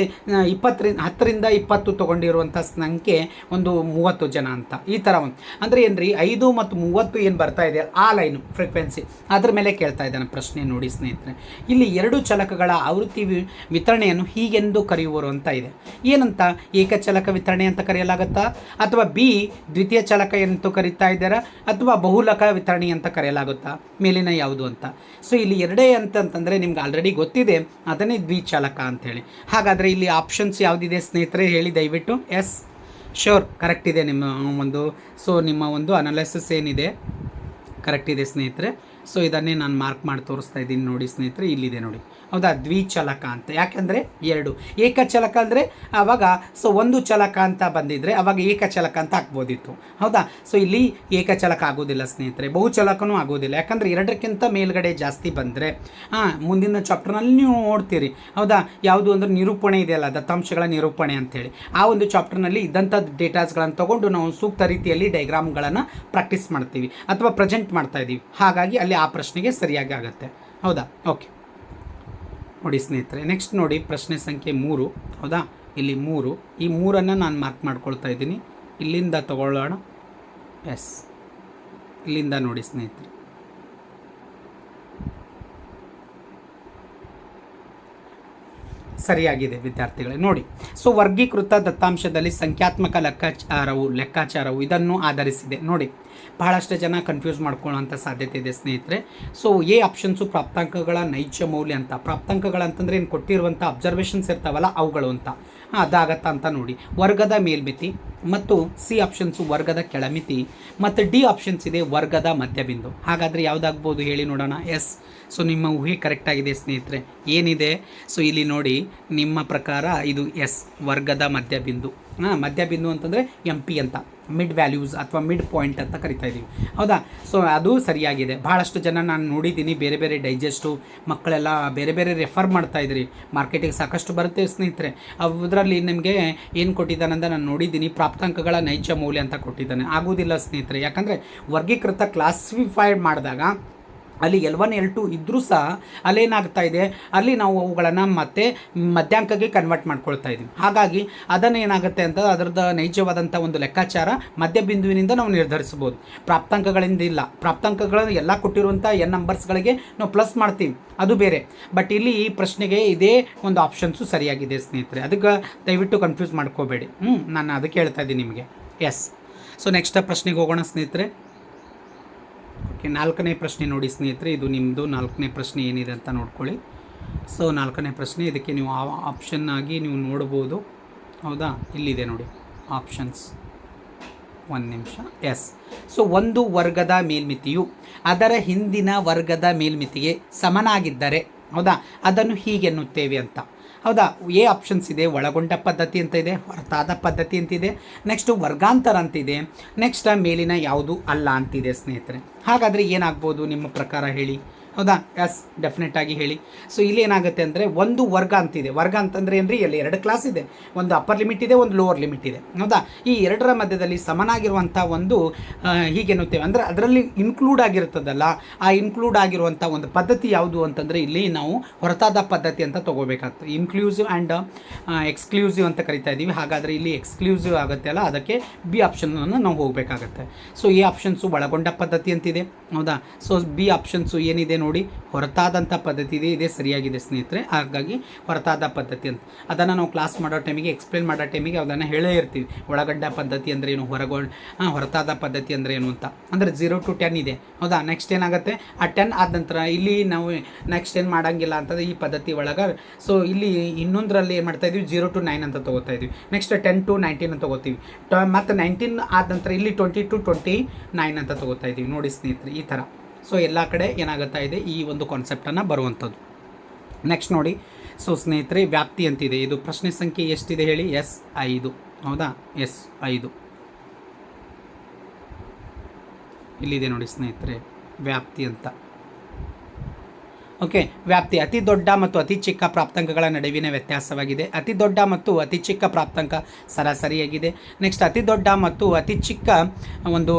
Speaker 1: ಇಪ್ಪತ್ತರಿಂದ ಹತ್ತರಿಂದ ಇಪ್ಪತ್ತು ತೊಗೊಂಡಿರುವಂಥ ಸಂಖ್ಯೆ ಒಂದು ಮೂವತ್ತು ಜನ ಅಂತ. ಈ ಥರ ಒಂದು. ಅಂದರೆ ಏನು ರೀ ಐದು ಮತ್ತು ಮೂವತ್ತು ಏನು ಬರ್ತಾ ಇದೆ? ಆ ಲೈನು ಫ್ರೀಕ್ವೆನ್ಸಿ ಅದ್ರ ಮೇಲೆ ಕೇಳ್ತಾ ಇದ್ದಾನೆ ಪ್ರಶ್ನೆ ನೋಡಿ ಸ್ನೇಹಿತರೆ. ಇಲ್ಲಿ ಎರಡು ಚಲಕಗಳ ಆವೃತ್ತಿ ವಿತರಣೆಯನ್ನು ಹೀಗೆಂದು ಕರೆಯುವರು ಅಂತ ಇದೆ. ಏನಂತ? ಏಕಚಲಕ ವಿತರಣೆ ಅಂತ ಕರೆಯಲಾಗುತ್ತಾ? ಅಥವಾ ಬಿ, ದ್ವಿತೀಯ ಚಲಕ ಎಂದು ಕರೀತಾ ಇದ್ದಾರಾ? ಅಥವಾ ಬಹುಲಕ ವಿತರಣೆ ಅಂತ ಕರೆಯಲಾಗುತ್ತಾ? ಮೇಲಿನ ಯಾವುದು ಅಂತ. ಸೊ ಇಲ್ಲಿ ಎರಡೇ ಅಂತಂತಂದರೆ ನಿಮ್ಗೆ ಆಲ್ರೆಡಿ ಗೊತ್ತಿದೆ. ಅದನ್ನೇ ದ್ವಿಚಾಲಕ ಅಂಥೇಳಿ. ಹಾಗಾದರೆ ಇಲ್ಲಿ ಆಪ್ಷನ್ಸ್ ಯಾವುದಿದೆ ಸ್ನೇಹಿತರೆ? ಹೇಳಿ ದಯವಿಟ್ಟು. ಎಸ್ ಶೋರ್ ಕರೆಕ್ಟ್ ಇದೆ ನಿಮ್ಮ ಒಂದು. ಸೊ ನಿಮ್ಮ ಒಂದು ಅನಾಲಿಸಿಸ್ ಏನಿದೆ? ಕರೆಕ್ಟ್ ಇದೆ ಸ್ನೇಹಿತರೆ. ಸೊ ಇದನ್ನೇ ನಾನು ಮಾರ್ಕ್ ಮಾಡಿ ತೋರಿಸ್ತಾ ಇದ್ದೀನಿ ನೋಡಿ ಸ್ನೇಹಿತರೆ. ಇಲ್ಲಿದೆ ನೋಡಿ. ಹೌದಾ? ದ್ವಿಚಲಕ ಅಂತ. ಯಾಕೆಂದರೆ ಎರಡು. ಏಕಚಲಕ ಅಂದರೆ ಆವಾಗ ಸೊ ಒಂದು ಚಲಕ ಅಂತ ಬಂದಿದ್ದರೆ ಅವಾಗ ಏಕಚಲಕ ಅಂತ ಹಾಕ್ಬೋದಿತ್ತು ಹೌದಾ? ಸೊ ಇಲ್ಲಿ ಏಕಚಲಕ ಆಗೋದಿಲ್ಲ ಸ್ನೇಹಿತರೆ. ಬಹುಚಲಕನೂ ಆಗೋದಿಲ್ಲ ಯಾಕಂದರೆ ಎರಡಕ್ಕಿಂತ ಮೇಲ್ಗಡೆ ಜಾಸ್ತಿ ಬಂದರೆ ಹಾಂ ಮುಂದಿನ ಚಾಪ್ಟರ್ನಲ್ಲಿ ನೀವು ನೋಡ್ತೀರಿ. ಹೌದಾ? ಯಾವುದು ಅಂದರೆ ನಿರೂಪಣೆ ಇದೆಯಲ್ಲ ದತ್ತಾಂಶಗಳ ನಿರೂಪಣೆ ಅಂತೇಳಿ. ಆ ಒಂದು ಚಾಪ್ಟರ್ನಲ್ಲಿ ಇದ್ದಂಥ ಡೇಟಾಸ್ಗಳನ್ನು ತಗೊಂಡು ನಾವು ಸೂಕ್ತ ರೀತಿಯಲ್ಲಿ ಡೈಗ್ರಾಮ್ಗಳನ್ನು ಪ್ರಾಕ್ಟೀಸ್ ಮಾಡ್ತೀವಿ ಅಥವಾ ಪ್ರೆಸೆಂಟ್ ಮಾಡ್ತಾ ಇದ್ದೀವಿ ಹಾಗಾಗಿ ಅಲ್ಲಿ ಆ ಪ್ರಶ್ನೆಗೆ ಸರಿಯಾಗಿ ಆಗುತ್ತೆ. ಹೌದಾ? ಓಕೆ ನೋಡಿ ಸ್ನೇಹಿತರೆ ನೆಕ್ಸ್ಟ್ ನೋಡಿ ಪ್ರಶ್ನೆ ಸಂಖ್ಯೆ ಮೂರು. ಹೌದಾ? ಇಲ್ಲಿ ಮೂರು. ಈ ಮೂರನ್ನು ನಾನು ಮಾರ್ಕ್ ಮಾಡ್ಕೊಳ್ತಾ ಇದ್ದೀನಿ. ಇಲ್ಲಿಂದ ತಗೊಳ್ಳೋಣ. ಎಸ್ ಇಲ್ಲಿಂದ ನೋಡಿ ಸ್ನೇಹಿತರೆ. ಸರಿಯಾಗಿದೆ ವಿದ್ಯಾರ್ಥಿಗಳೇ. ನೋಡಿ, ಸೊ ವರ್ಗೀಕೃತ ದತ್ತಾಂಶದಲ್ಲಿ ಸಂಖ್ಯಾತ್ಮಕ ಲೆಕ್ಕಾಚಾರವು ಲೆಕ್ಕಾಚಾರವು ಇದನ್ನು ಆಧರಿಸಿದೆ. ನೋಡಿ, ಬಹಳಷ್ಟು ಜನ ಕನ್ಫ್ಯೂಸ್ ಮಾಡ್ಕೊಳ್ಳೋಂಥ ಸಾಧ್ಯತೆ ಇದೆ ಸ್ನೇಹಿತರೆ. ಸೊ, ಎ ಆಪ್ಷನ್ಸು ಪ್ರಾಪ್ತಾಂಕಗಳ ನೈಜ ಮೌಲ್ಯ ಅಂತ. ಪ್ರಾಪ್ತಾಂಕಗಳಂತಂದ್ರೆ ಏನು? ಕೊಟ್ಟಿರುವಂಥ ಅಬ್ಸರ್ವೇಷನ್ಸ್ ಇರ್ತಾವಲ್ಲ, ಅವುಗಳು ಅಂತ. ಅದಾಗತ್ತಾ ಅಂತ ನೋಡಿ. ವರ್ಗದ ಮೇಲ್ಮಿತಿ ಮತ್ತು ಸಿ ಆಪ್ಷನ್ಸು ವರ್ಗದ ಕೆಳಮಿತಿ ಮತ್ತು ಡಿ ಆಪ್ಷನ್ಸ್ ಇದೆ, ವರ್ಗದ ಮಧ್ಯಬಿಂದು. ಹಾಗಾದರೆ ಯಾವುದಾಗ್ಬೋದು ಹೇಳಿ ನೋಡೋಣ. ಎಸ್ ಸೊ ನಿಮ್ಮ ಊಹೆ ಕರೆಕ್ಟಾಗಿದೆ ಸ್ನೇಹಿತರೆ. ಏನಿದೆ? ಸೊ ಇಲ್ಲಿ ನೋಡಿ, ನಿಮ್ಮ ಪ್ರಕಾರ ಇದು ಎಸ್ ವರ್ಗದ ಮಧ್ಯಬಿಂದು ಹಾಂ ಮಧ್ಯಬಿಂದು ಅಂತಂದರೆ ಎಂ ಪಿ ಅಂತ. ಮಿಡ್ ವ್ಯಾಲ್ಯೂಸ್ ಅಥವಾ ಮಿಡ್ ಪಾಯಿಂಟ್ ಅಂತ ಕರಿತಾ ಇದ್ದೀವಿ ಹೌದಾ? ಸೊ ಅದು ಸರಿಯಾಗಿದೆ. ಭಾಳಷ್ಟು ಜನ ನಾನು ನೋಡಿದ್ದೀನಿ, ಬೇರೆ ಬೇರೆ ಡೈಜೆಸ್ಟು ಮಕ್ಕಳೆಲ್ಲ ಬೇರೆ ಬೇರೆ ರೆಫರ್ ಮಾಡ್ತಾ ಇದ್ರಿ. ಮಾರ್ಕೆಟಿಗೆ ಸಾಕಷ್ಟು ಬರುತ್ತೆ ಸ್ನೇಹಿತರೆ. ಅದರಲ್ಲಿ ನಿಮಗೆ ಏನು ಕೊಟ್ಟಿದ್ದಾನಂತ ನಾನು ನೋಡಿದ್ದೀನಿ. ಪ್ರಾಪ್ತಾಂಕಗಳ ನೈಜ ಮೌಲ್ಯ ಅಂತ ಕೊಟ್ಟಿದ್ದಾನೆ. ಆಗೋದಿಲ್ಲ ಸ್ನೇಹಿತರೆ. ಯಾಕಂದರೆ ವರ್ಗೀಕೃತ ಕ್ಲಾಸಿಫೈಡ್ ಮಾಡಿದಾಗ ಅಲ್ಲಿ ಎಲ್ ಒನ್ ಎಲ್ ಟು ಇದ್ದರೂ ಸಹ ಅಲ್ಲೇನಾಗ್ತಾ ಇದೆ? ಅಲ್ಲಿ ನಾವು ಅವುಗಳನ್ನು ಮತ್ತೆ ಮಧ್ಯಾಂಕಕ್ಕೆ ಕನ್ವರ್ಟ್ ಮಾಡ್ಕೊಳ್ತಾ ಇದ್ದೀವಿ ಹಾಗಾಗಿ ಅದನ್ನು ಏನಾಗುತ್ತೆ ಅಂತ ಅದರದ ನೈಜವಾದಂಥ ಒಂದು ಲೆಕ್ಕಾಚಾರ ಮಧ್ಯಬಿಂದುವಿನಿಂದ ನಾವು ನಿರ್ಧರಿಸ್ಬೋದು ಪ್ರಾಪ್ತಾಂಕಗಳಿಂದ ಇಲ್ಲ. ಪ್ರಾಪ್ತಾಂಕಗಳನ್ನು ಎಲ್ಲ ಕೊಟ್ಟಿರುವಂಥ ಎನ್ ನಂಬರ್ಸ್ಗಳಿಗೆ ನಾವು ಪ್ಲಸ್ ಮಾಡ್ತೀವಿ. ಅದು ಬೇರೆ. ಬಟ್ ಇಲ್ಲಿ ಈ ಪ್ರಶ್ನೆಗೆ ಇದೇ ಒಂದು ಆಪ್ಷನ್ಸು ಸರಿಯಾಗಿದೆ ಸ್ನೇಹಿತರೆ. ಅದಕ್ಕೆ ದಯವಿಟ್ಟು ಕನ್ಫ್ಯೂಸ್ ಮಾಡ್ಕೋಬೇಡಿ. ಹ್ಞೂ ನಾನು ಅದಕ್ಕೆ ಹೇಳ್ತಾ ಇದ್ದೀನಿ ನಿಮಗೆ. ಎಸ್ ಸೊ ನೆಕ್ಸ್ಟ್ ಪ್ರಶ್ನೆಗೆ ಹೋಗೋಣ ಸ್ನೇಹಿತರೆ. ಓಕೆ, ನಾಲ್ಕನೇ ಪ್ರಶ್ನೆ ನೋಡಿ ಸ್ನೇಹಿತರೆ, ಇದು ನಿಮ್ಮದು ನಾಲ್ಕನೇ ಪ್ರಶ್ನೆ ಏನಿದೆ ಅಂತ ನೋಡ್ಕೊಳ್ಳಿ. ಸೊ ನಾಲ್ಕನೇ ಪ್ರಶ್ನೆ, ಇದಕ್ಕೆ ನೀವು ಆಪ್ಷನ್ ಆಗಿ ನೀವು ನೋಡ್ಬೋದು. ಹೌದಾ? ಇಲ್ಲಿದೆ ನೋಡಿ ಆಪ್ಷನ್ಸ್ ಒಂದು ನಿಮಿಷ. ಎಸ್ ಸೊ ಒಂದು ವರ್ಗದ ಮೇಲ್ಮಿತಿಯು ಅದರ ಹಿಂದಿನ ವರ್ಗದ ಮೇಲ್ಮಿತಿಗೆ ಸಮನಾಗಿದ್ದರೆ, ಹೌದಾ? ಅದನ್ನು ಹೀಗೆನ್ನುತ್ತೇವೆ ಅಂತ. ಹೌದಾ? ಎ ಆಪ್ಷನ್ಸ್ ಇದೆ, ಒಳಗೊಂಡ ಪದ್ಧತಿ ಅಂತ ಇದೆ, ಹೊರತಾದ ಪದ್ಧತಿ ಅಂತಿದೆ ನೆಕ್ಸ್ಟು ವರ್ಗಾಂತರ ಅಂತಿದೆ ನೆಕ್ಸ್ಟ್ ಮೇಲಿನ ಯಾವುದು ಅಲ್ಲ ಅಂತಿದೆ ಸ್ನೇಹಿತರೆ. ಹಾಗಾದರೆ ಏನಾಗ್ಬೋದು ನಿಮ್ಮ ಪ್ರಕಾರ ಹೇಳಿ? ಹೌದಾ? ಎಸ್ ಡೆಫಿನೆಟ್ ಆಗಿ ಹೇಳಿ. ಸೊ ಇಲ್ಲಿ ಏನಾಗುತ್ತೆ ಅಂದರೆ ಒಂದು ವರ್ಗ ಅಂತಿದೆ. ವರ್ಗ ಅಂತಂದರೆ ಏನ್ರಿ? ಎಲ್ಲಿ? ಎರಡು ಕ್ಲಾಸ್ ಇದೆ. ಒಂದು ಅಪ್ಪರ್ ಲಿಮಿಟ್ ಇದೆ ಒಂದು ಲೋವರ್ ಲಿಮಿಟ್ ಇದೆ. ಹೌದಾ? ಈ ಎರಡರ ಮಧ್ಯದಲ್ಲಿ ಸಮನಾಗಿರುವಂಥ ಒಂದು ಆ, ಹೀಗೇನುತ್ತೇವೆ ಅಂದರೆ ಅದರಲ್ಲಿ ಇನ್ಕ್ಲೂಡ್ ಆಗಿರ್ತದಲ್ಲ ಆ ಇನ್ಕ್ಲೂಡ್ ಆಗಿರುವಂಥ ಒಂದು ಪದ್ಧತಿ ಯಾವುದು ಅಂತಂದರೆ ಇಲ್ಲಿ ನಾವು ಹೊರತಾದ ಪದ್ಧತಿ ಅಂತ ತೊಗೋಬೇಕಾಗ್ತದೆ. ಇನ್ಕ್ಲೂಸಿವ್ ಆ್ಯಂಡ್ ಎಕ್ಸ್ಕ್ಲೂಸಿವ್ ಅಂತ ಕರಿತಾ ಇದ್ದೀವಿ ಹಾಗಾದರೆ ಇಲ್ಲಿ ಎಕ್ಸ್ಕ್ಲೂಸಿವ್ ಆಗುತ್ತೆ ಅಲ್ಲ ಅದಕ್ಕೆ ಬಿ ಆಪ್ಷನನ್ನು ನಾವು ಹೋಗಬೇಕಾಗತ್ತೆ. ಸೊ ಈ ಆಪ್ಷನ್ಸು ಒಳಗೊಂಡ ಪದ್ಧತಿ ಅಂತಿದೆ. ಹೌದಾ? ಸೊ ಬಿ ಆಪ್ಷನ್ಸು ಏನಿದೆ ನೋಡಿ ಹೊರತಾದಂಥ ಪದ್ಧತಿ ಇದೆ ಇದೇ ಸರಿಯಾಗಿದೆ ಸ್ನೇಹಿತರೆ. ಹಾಗಾಗಿ ಹೊರತಾದ ಪದ್ಧತಿ ಅಂತ. ಅದನ್ನು ನಾವು ಕ್ಲಾಸ್ ಮಾಡೋ ಟೈಮಿಗೆ ಎಕ್ಸ್ಪ್ಲೇನ್ ಮಾಡೋ ಟೈಮಿಗೆ ಅದನ್ನು ಹೇಳೇ ಇರ್ತೀವಿ. ಒಳಗಡ್ಡ ಪದ್ಧತಿ ಅಂದರೆ ಏನು ಹೊರಗೊಂಡು ಹೊರತಾದ ಪದ್ಧತಿ ಅಂದರೆ ಏನು ಅಂತ. ಅಂದರೆ ಜೀರೋ ಟು ಟೆನ್ ಇದೆ. ಹೌದಾ? ನೆಕ್ಸ್ಟ್ ಏನಾಗುತ್ತೆ? ಆ ಟೆನ್ ಆದ ನಂತರ ಇಲ್ಲಿ ನಾವು ನೆಕ್ಸ್ಟ್ ಏನು ಮಾಡೋಂಗಿಲ್ಲ ಅಂತಂದರೆ ಈ ಪದ್ಧತಿ ಒಳಗೆ. ಸೊ ಇಲ್ಲಿ ಇನ್ನೊಂದರಲ್ಲಿ ಏನು ಮಾಡ್ತಾ ಇದ್ದೀವಿ ಜೀರೋ ಟು ನೈನ್ ಅಂತ ತೊಗೋತಾ ಇದೀವಿ. ನೆಕ್ಸ್ಟ್ ಟೆನ್ ಟು ನೈನ್ಟೀನ್ ಅಂತ ತೊಗೋತೀವಿ. ಟ, ಮತ್ತು ನೈನ್ಟೀನ್ ಆದ ನಂತರ ಇಲ್ಲಿ ಟ್ವೆಂಟಿ ಟು ಟ್ವೆಂಟಿ ನೈನ್ ಅಂತ ತೊಗೋತಾ ಇದ್ದೀವಿ ನೋಡಿ ಸ್ನೇಹಿತರೆ, ಈ ಥರ ಸೊ ಎಲ್ಲ ಕಡೆ ಏನಾಗುತ್ತಾ ಇದೆ? ಈ ಒಂದು ಕಾನ್ಸೆಪ್ಟನ್ನು ಬರುವಂಥದ್ದು. ನೆಕ್ಸ್ಟ್ ನೋಡಿ. ಸೊ ಸ್ನೇಹಿತರೆ, ವ್ಯಾಪ್ತಿ ಅಂತಿದೆ. ಇದು ಪ್ರಶ್ನೆ ಸಂಖ್ಯೆ ಎಷ್ಟಿದೆ ಹೇಳಿ? ಎಸ್ ಐದು. ಹೌದಾ? ಎಸ್ ಐದು. ಇಲ್ಲಿದೆ ನೋಡಿ ಸ್ನೇಹಿತರೆ, ವ್ಯಾಪ್ತಿ ಅಂತ. ಓಕೆ, ವ್ಯಾಪ್ತಿ ಅತಿ ದೊಡ್ಡ ಮತ್ತು ಅತಿ ಚಿಕ್ಕ ಪ್ರಾಪ್ತಾಂಕಗಳ ನಡುವಿನ ವ್ಯತ್ಯಾಸವಾಗಿದೆ. ಅತಿ ದೊಡ್ಡ ಮತ್ತು ಅತಿ ಚಿಕ್ಕ ಪ್ರಾಪ್ತಾಂಕ ಸರಾಸರಿಯಾಗಿದೆ. ನೆಕ್ಸ್ಟ್ ಅತಿ ದೊಡ್ಡ ಮತ್ತು ಅತಿ ಚಿಕ್ಕ ಒಂದು